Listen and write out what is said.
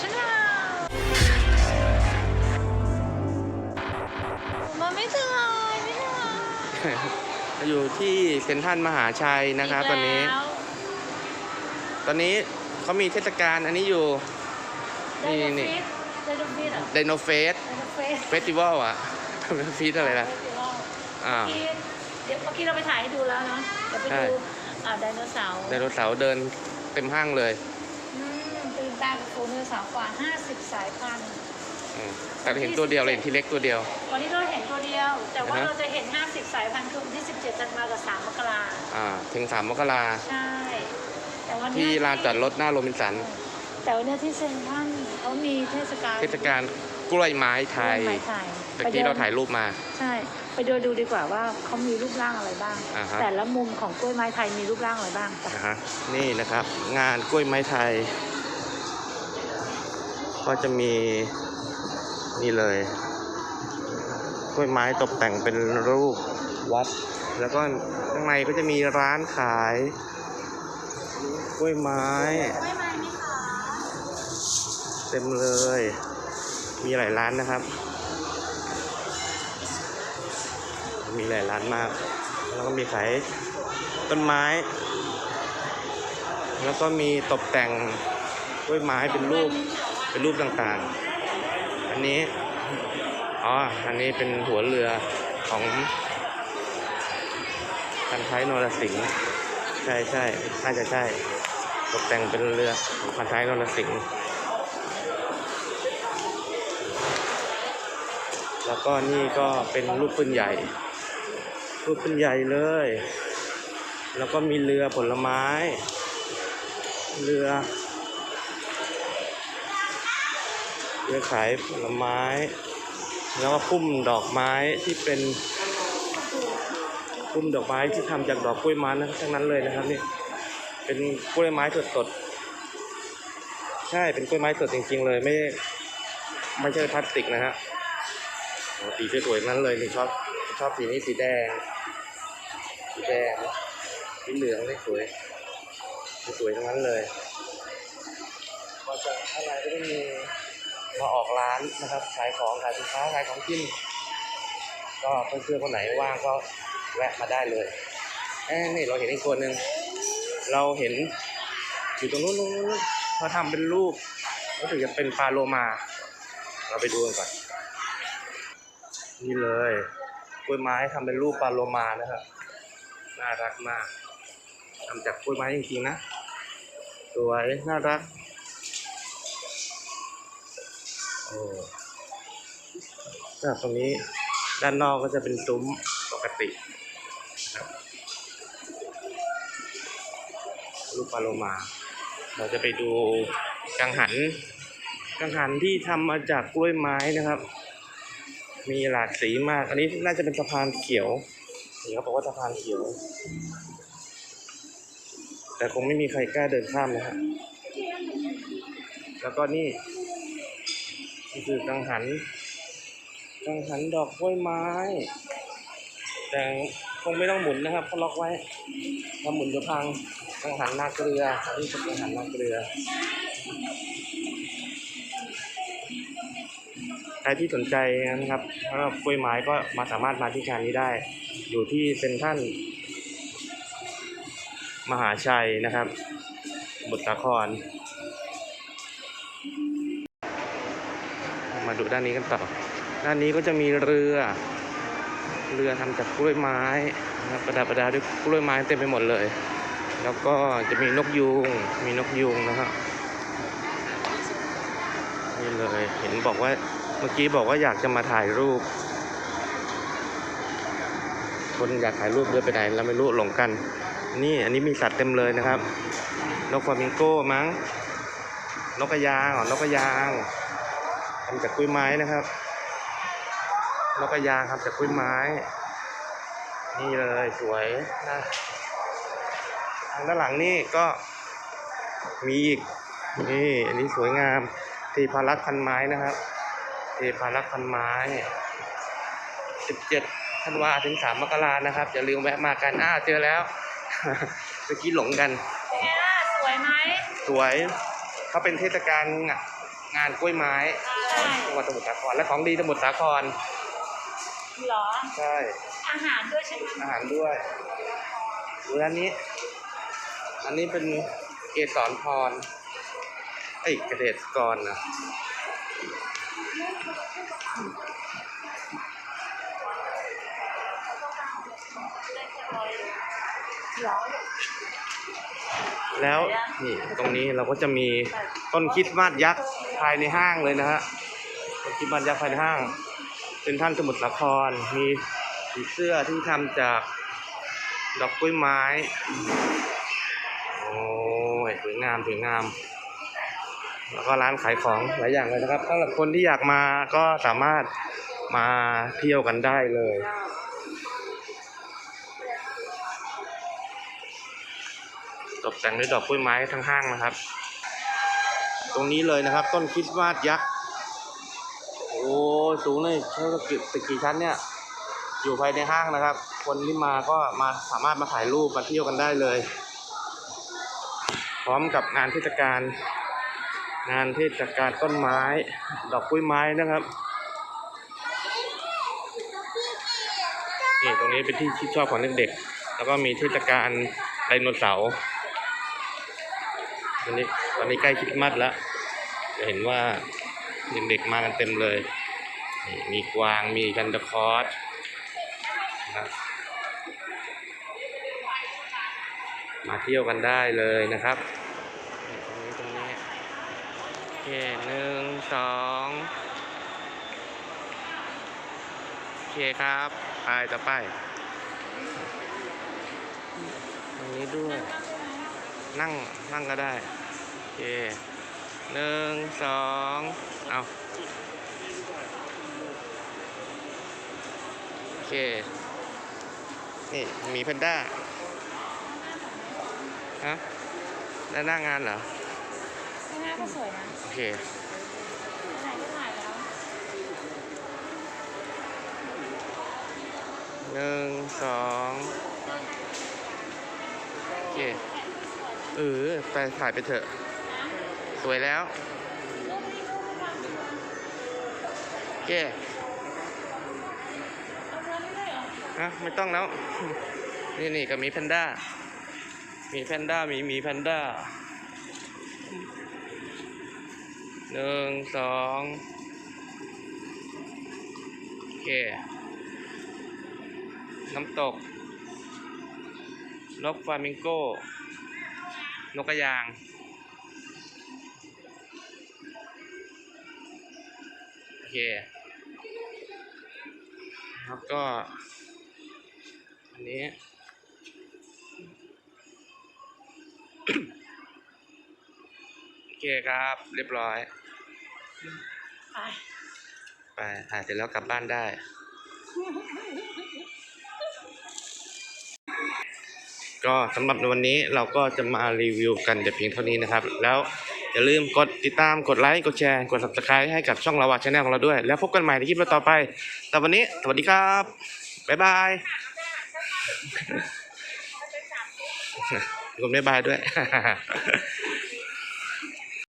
ชแนลมาไม่ถึงเลยไม่ถึงเลยอยู่ที่เซ็นทรัลมหาชัยนะครับตอนนี้แล้วตอนนี้เขามีเทศกาลอันนี้อยู่ไดนี่โนนี่ฟิตไดโนฟิตเหรอไดโนเฟสไดโนเฟสเฟสติวัลอะฟีดอะไรล่ะอ่าเมื่อกี้เดี๋ยวเมื่อกี้เราไปถ่ายให้ดูแล้วเนาะเดี๋ยวไปใช่ดูอ่าไดโนเสาร์ไดโนเสาร์เดินเต็มห้างเลย อืมตื่นตากับโฟนไดโนเสาร์กว่า 50 สายพันธุ์ อืมแต่เห็นตัวเดียวเลยเห็นทีเล็กตัวเดียว วันนี้เราเห็นตัวเดียว แต่ว่าอ่าฮะ เราจะเห็น 50 สายพันธุ์คือวันที่ 17ธันวากับ3มกราอ่าถึงสามมกราใช่ แต่วันที่ลานจอดรถหน้าโรบินสันแต่วันเนี้ยที่เซ็นทรัลเขามีเทศกาลเทศกาลกล้วยไม้ไทยไม้ไทยตะกี้เราถ่ายรูปมา ใช่ ไปดูดูดีกว่าว่าเขามีรูปร่างอะไรบ้าง อ่าฮะ แต่ละมุมของกล้วยไม้ไทยมีรูปร่างอะไรบ้างไปนะฮะนี่นะครับ งานกล้วยไม้ไทย ก็จะมีนี่เลยกล้วยไม้ตกแต่งเป็นรูปวัด แล้วก็ข้างในก็จะมีร้านขายกล้วยไม้ เต็มเลย มีหลายร้านนะครับ มีหลายร้านมาก แล้วก็มีขายต้นไม้ แล้วก็มีตกแต่งกล้วยไม้เป็นรูป เป็นรูปต่างๆ อันนี้ อ๋อ อันนี้เป็นหัวเรือของพันท้ายนรสิงห์ใช่ใช่น่าจะใช่ ตกแต่งเป็นเรือของพันท้ายนรสิงห์แล้วก็นี่ก็เป็นรูปปืนใหญ่ รูปปืนใหญ่เลย แล้วก็มีเรือผลไม้ เรือ เรือขายผลไม้ แล้วก็พุ่มดอกไม้ที่เป็นพุ่มดอกไม้ที่ทำจากดอกกล้วยไม้นะทั้งนั้นเลยนะครับนี่เป็นกล้วยไม้สดๆใช่เป็นกล้วยไม้สดจริง ๆ เลยไม่ไม่ใช่พลาสติกนะฮะสีสวยๆนั้นเลยนี่ชอบชอบสีนี้สีแดงสีแดงสีเหลืองนี่สวยสวยทั้งนั้นเลยก็จะข้างในก็จะมี มาออกร้านนะครับ ขายของขายสินค้าขายของกิน ก็เพื่อนๆคนไหนว่างก็แวะมาได้เลยเอ้นี่เราเห็นอีกตัวหนึ่งเราเห็นอยู่ตรงนู้นนู้นเขาทำเป็นรูปรู้สึกจะเป็นปลาโลมา เราไปดูกันก่อน นี่เลยกล้วยไม้ทำเป็นรูปปลาโลมานะครับน่ารักมากทำจากกล้วยไม้จริงๆนะสวยน่ารัก โอ้ จากตรงนี้ด้านนอกก็จะเป็นซุ้มปกตินะครับรูปปลาโลมา เราจะไปดูกังหัน กังหันที่ทำมาจากกล้วยไม้นะครับ มีหลากสีมาก อันนี้น่าจะเป็นสะพานเขียวนี่เขาบอกว่าสะพานเขียว แต่คงไม่มีใครกล้าเดินข้ามนะฮะแล้วก็นี่ นี่คือกังหัน กังหันดอกกล้วยไม้ แต่คงไม่ต้องหมุนนะครับเขาล็อกไว้ถ้าหมุนจะพังกังหันนาเกลืออันนี้เป็นกังหันนาเกลือใครที่สนใจนะครับสำหรับกล้วยไม้ก็มาสามารถมาที่งานนี้ได้ อยู่ที่เซ็นทรัลมหาชัยนะครับสมุทรสาคร มาดูด้านนี้กันต่อ ด้านนี้ก็จะมีเรือ เรือทำจากกล้วยไม้นะครับประดับประดาด้วยกล้วยไม้เต็มไปหมดเลย แล้วก็จะมีนกยูง มีนกยูงนะครับนี่เลยเห็นบอกว่าเมื่อกี้บอกว่าอยากจะมาถ่ายรูป คนอยากถ่ายรูปเดินไปไหนเราไม่รู้หลงกัน นี่อันนี้มีสัตว์เต็มเลยนะครับ นกฟลามิงโก้มั้ง นกกระยางอ๋อนกกระยาง ทำจากกล้วยไม้นะครับนกกระยางทำจากกล้วยไม้ นี่เลยสวยนะทางด้านหลังนี่ก็มีอีกนี่อันนี้สวยงามทีพารักษ์พันไม้นะครับทีพารักษ์พันไม้ 17ธันวาถึง 3 มกรานะครับ อย่าลืมแวะมากันอ้าวเจอแล้วเมื่อกี้หลงกันเป็นไงล่ะสวยไหมสวยเขาเป็นเทศกาลงงานกล้วยไม้ใช่ จังหวัดสมุทรสาครและของดีสมุทรสาครเหรอ ใช่อาหารด้วยใช่ไหมอาหารด้วยดูอันนี้ อันนี้เป็นเกสรพรเอ้ยเกษตรกรนะเหรอแล้วนี่ตรงนี้เราก็จะมีต้นคริสต์มาสยักษ์ภายในห้างเลยนะฮะ ต้นคริสต์มาสยักายในห้าง เป็นท่านสมุทรสาคร มีผีเสื้อที่ทำจากดอกกล้วยไม้ โอ้ยสวยงามสวยงาม แล้วก็ร้านขายของหลายอย่างเลยนะครับสำหรับคนที่อยากมาก็สามารถมาเที่ยวกันได้เลยตกแต่งด้วยดอกกล้วยไม้ทั้งห้างนะครับ ตรงนี้เลยนะครับ ต้นคริสต์มาสยักษ์ อ้สูงเลยใช่ตึกตึกกี่ชั้นเนี่ย อยู่ภายในห้างนะครับ คนที่มาก็มาสามารถมาถ่ายรูปมาเที่ยวกันได้เลย พร้อมกับงานเทศกาลงานเทศกาลต้นไม้ ดอกกล้วยไม้นะครับนี่ตรงนี้เป็นที่ชื่นชอบของเด็กๆ แล้วก็มีเทศกาลไดโนเสาร์ตอนนี้ตอนนี้ใกล้คริสต์มาสแล้วจะเห็นว่า เด็กๆมากันเต็มเลยมีกวางมีกันดาคอสนะมาเที่ยวกันได้เลยนะครับตรงนี้ตรงนี้โอเคหนึ่งสองโอเคครับไปต่อไปตรงนี้ด้วย นั่งนั่งก็ได้ โอเค หนึ่งสองเอาโอเค นี่มีแพนด้าฮะด้านหน้างานเหรอข้างหน้าก็สวยนะ โอเคไหนก็ถ่ายแล้วหนึ่งสองโอเคเออไปถ่ายไปเถอะ สวยแล้วรูปนี้รูปไม่ฟังโอเคเอาเธอไม่ได้เหรอฮะไม่ต้องแล้ว นี่นี่ก็มีแพนด้า มีแพนด้า มีมีแพนด้าหนึ่งสองโอเค น้ำตก นกฟลามิงโก้ นกกระยาง เคแล้วก็ อันนี้ โอเคครับ เรียบร้อย ไป ไปถ่ายเสร็จแล้วกลับบ้านได้ ก็สำหรับในวันนี้เราก็จะมารีวิวกันแต่เพียงเท่านี้นะครับ แล้ว อย่าลืมกดติดตามกดไลค์กดแชร์กด subscribe ให้กับช่องเราวัชแนลของเราด้วย แล้วพบกันใหม่ในคลิปต่อไป แต่วันนี้สวัสดีครับ บ๊ายบายกดบ๊ายบายด้วย